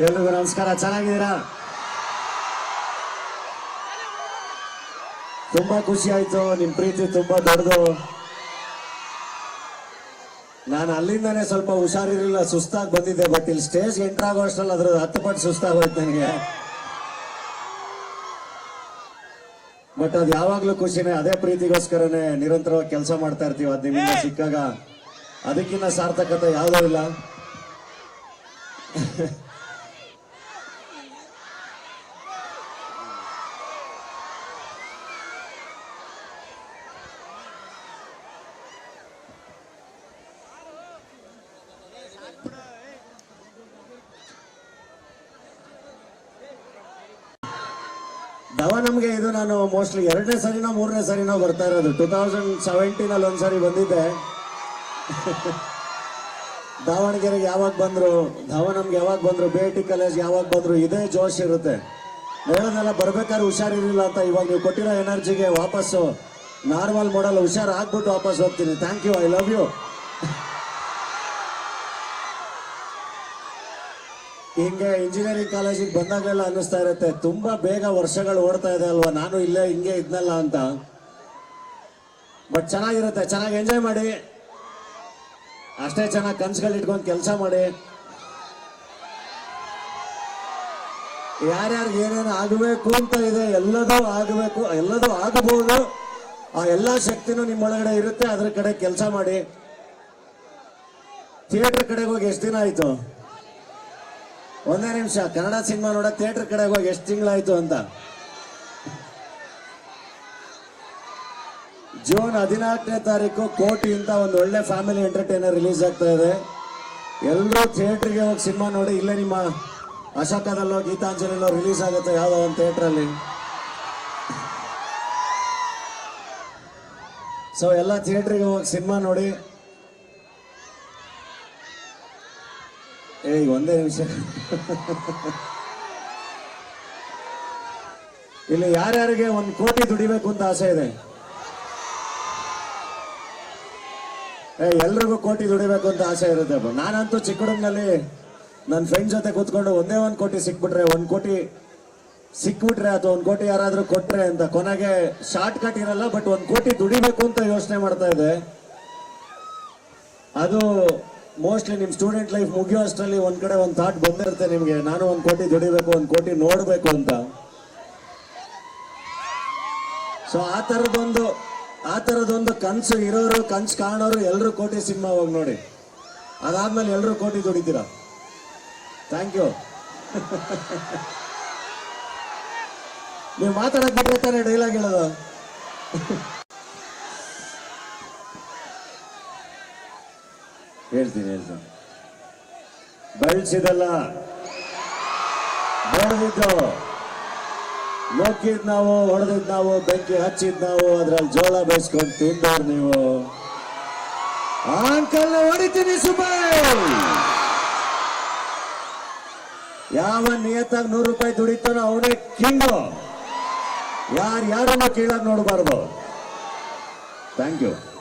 ಎಲ್ರಿಗೂ ನಮಸ್ಕಾರ. ಚೆನ್ನಾಗಿದ್ದೀರಾ? ತುಂಬಾ ಖುಷಿ ಆಯ್ತು. ನಿಮ್ ಪ್ರೀತಿ ತುಂಬಾ ದೊಡ್ಡದು. ನಾನು ಅಲ್ಲಿಂದಾನೆ ಸ್ವಲ್ಪ ಹುಷಾರಿರ್ಲಿಲ್ಲ ಸುಸ್ತಾಗಿ ಬಂದಿದ್ದೆ ಬಟ್ ಇಲ್ಲಿ ಸ್ಟೇಜ್ ಎಂಟರ್ ಆಗೋ ಅಷ್ಟ್ರಲ್ಲಿ ಅದ್ರ ಹತ್ತು ಪಟ್ಟು ಸುಸ್ತಾಗೋಯ್ತು ನನಗೆ. ಬಟ್ ಅದು ಯಾವಾಗ್ಲೂ ಖುಷಿನೇ ಅದೇ ಪ್ರೀತಿಗೋಸ್ಕರನೇ ನಿರಂತರವಾಗಿ ಕೆಲಸ ಮಾಡ್ತಾ ಇರ್ತೀವಿ. ಅದ್ ನಿಮ್ಮಿಂದ ಸಿಕ್ಕಾಗ. ಅದಕ್ಕಿಂತ ಸಾರ್ಥಕತೆ ಯಾವುದೂ ಇಲ್ಲ. ದವ ನಮಗೆ ಇದು ನಾನು ಮೋಸ್ಟ್ಲಿ ಎರಡನೇ ಸರಿನೋ ಮೂರನೇ ಸರಿನೋ ಬರ್ತಾ ಇರೋದು. ಟೂ ತೌಸಂಡ್ ಸೆವೆಂಟೀನ್ ಅಲ್ಲಿ ಒಂದ್ಸರಿ ಬಂದಿದ್ದೆ. ದಾವಣಗೆರೆಗೆ ಯಾವಾಗ ಬಂದರು ಧವ ನಮ್ಗೆ ಯಾವಾಗ ಬಂದ್ರು ಟಿ ಕಾಲೇಜ್ ಯಾವಾಗ ಬಂದ್ರು, ಇದೇ ಜೋಶ್ ಇರುತ್ತೆ. ಹೇಳೋದೆಲ್ಲ ಬರ್ಬೇಕಾದ್ರೆ ಹುಷಾರಿರಲಿಲ್ಲ ಅಂತ ಇವಾಗ ನೀವು ಕೊಟ್ಟಿರೋ ಎನರ್ಜಿಗೆ ವಾಪಸ್ಸು. ನಾರ್ಮಲ್ ಮಾಡಲ್ ಹುಷಾರು ಹಾಕ್ಬಿಟ್ಟು ವಾಪಸ್ ಹೋಗ್ತೀನಿ. Thank you I love you ಹಿಂಗೆ ಇಂಜಿನಿಯರಿಂಗ್ ಕಾಲೇಜಿಗೆ ಬಂದಾಗೆಲ್ಲ ಅನ್ನಿಸ್ತಾ ಇರುತ್ತೆ. ತುಂಬಾ ಬೇಗ ವರ್ಷಗಳು ಓಡ್ತಾ ಇದೆ ಅಲ್ವಾ? ನಾನು ಇಲ್ಲೇ, ಹಿಂಗೆ ಇದ್ನಲ್ಲ ಅಂತ. ಬಟ್ ಚೆನ್ನಾಗಿರುತ್ತೆ. ಚೆನ್ನಾಗಿ ಎಂಜಾಯ್ ಮಾಡಿ. ಅಷ್ಟೇ ಚೆನ್ನಾಗಿ ಕನ್ಸುಗಳು ಇಟ್ಕೊಂಡು ಕೆಲಸ ಮಾಡಿ. ಯಾರ್ಯಾರಿಗೆ ಏನೇನು ಆಗಬೇಕು ಅಂತ ಇದೆ, ಎಲ್ಲದೂ ಆಗಬೇಕು, ಎಲ್ಲದೂ ಆಗಬಹುದು ಆ ಎಲ್ಲ ಶಕ್ತಿನೂ ನಿಮ್ಮೊಳಗಡೆ ಇರುತ್ತೆ. ಅದ್ರ ಕಡೆ ಕೆಲಸ ಮಾಡಿ. ಥಿಯೇಟರ್ ಕಡೆಗೆ ಹೋಗಿ ಎಷ್ಟು ದಿನ ಆಯ್ತು? ಒಂದೇ ನಿಮಿಷ, ಕನ್ನಡ ಸಿನಿಮಾ ನೋಡಕ್ ಥಿಯೇಟರ್ ಕಡೆ ಹೋಗಿ ಎಷ್ಟು ತಿಂಗಳಾಯ್ತು ಅಂತ. ಜೂನ್ ಹದಿನಾಲ್ಕನೇ ತಾರೀಕು ಕೋಟಿ ಅಂತ ಒಂದು ಒಳ್ಳೆ ಫ್ಯಾಮಿಲಿ ಎಂಟರ್ಟೈನರ್ ರಿಲೀಸ್ ಆಗ್ತಾ ಇದೆ. ಎಲ್ಲರೂ ಥಿಯೇಟರ್ಗೆ ಹೋಗಿ ಸಿನಿಮಾ ನೋಡಿ, ಇಲ್ಲೇ ನಿಮ್ಮ ಅಶೋಕದಲ್ಲೋ, ಗೀತಾಂಜಲಿಲೋ ರಿಲೀಸ್ ಆಗುತ್ತೆ ಯಾವುದೋ ಒಂದು ಥಿಯೇಟ್ರಲ್ಲಿ. ಸೊ ಎಲ್ಲ ಥಿಯೇಟ್ರಿಗೆ ಹೋಗಿ ಸಿನಿಮಾ ನೋಡಿ ಏಯ್ ಒಂದೇ ನಿಮಿಷ. ಇಲ್ಲಿ ಯಾರ್ಯಾರಿಗೆ ಒಂದು ಕೋಟಿ ದುಡಿಬೇಕು ಅಂತ ಆಸೆ ಇದೆ? ಏ, ಎಲ್ರಿಗೂ ಕೋಟಿ ದುಡಿಬೇಕು ಅಂತ ಆಸೆ ಇರುತ್ತೆ. ನಾನಂತೂ ಚಿಕ್ಕ ನನ್ನ ಫ್ರೆಂಡ್ ಜೊತೆ ಕೂತ್ಕೊಂಡು ಒಂದೇ ಒಂದು ಕೋಟಿ ಸಿಕ್ಬಿಟ್ರೆ, ಒಂದು ಕೋಟಿ ಸಿಕ್ಬಿಟ್ರೆ ಅಥವಾ ಒಂದು ಕೋಟಿ ಯಾರಾದರೂ ಕೊಟ್ರೆ ಅಂತ, ಕೊನೆಗೆ ಶಾರ್ಟ್ ಕಟ್ ಇರಲ್ಲ ಬಟ್ ಒಂದು ಕೋಟಿ ದುಡಿಬೇಕು ಅಂತ ಯೋಚನೆ ಮಾಡ್ತಾ ಇದೆ. ಅದು ಮೋಸ್ಟ್ಲಿ ನಿಮ್ ಸ್ಟೂಡೆಂಟ್ ಲೈಫ್ ಮುಗಿಯೋ ಅಷ್ಟರಲ್ಲಿ ಒಂದ್ ಕಡೆ ಒಂದ್ ಥಾಟ್ ಬಂದಿರುತ್ತೆ ನಿಮ್ಗೆ. ನಾನು ಒಂದ್ ಕೋಟಿ ದುಡಿಬೇಕು, ಒಂದ್ ಕೋಟಿ ನೋಡ್ಬೇಕು ಅಂತ. ಸೊ ಆ ತರದೊಂದು ಆ ತರದೊಂದು ಕನ್ಸು ಇರೋರು, ಕನ್ಸು ಕಾಣೋರು ಎಲ್ಲರೂ ಕೋಟಿ ಸಿನಿಮಾ ಹೋಗಿ ನೋಡಿ. ಅದಾದ್ಮೇಲೆ ಎಲ್ಲರೂ ಕೋಟಿ ದುಡಿತೀರ? ಥ್ಯಾಂಕ್ ಯು ನೀವು ಮಾತಾಡಕ್ ತಾನೆ ತಾನೇ ಡೈಲಾಗ್ ಬೆಳೆಸಿದಲ್ಲ. ಬೆಳೆದಿದ್ದು. ನೋಕಿದ್ ನಾವು, ಹೊಡೆದಿದ್ ನಾವು, ಬೆಂಕಿ ಹಚ್ಚಿದ್ ನಾವು, ಅದ್ರಲ್ಲಿ ಜೋಳ ಬೇಯಿಸ್ಕೊಂಡು ತಿಂದವ್ರು ನೀವು. ಅಂಕಲ್ ಹೊಡಿತೀನಿ ಸುಬಾಯ್ ಯಾವ ನಿಯತ್ತಾಗಿ ನೂರು ರೂಪಾಯಿ ದುಡಿತಾನೋ ಅವನೇ ಕಿಂಗು. ಯಾರು ಯಾರನ್ನ ಕೀಳಾಗಿ ನೋಡಬಾರ್ದು. Thank you.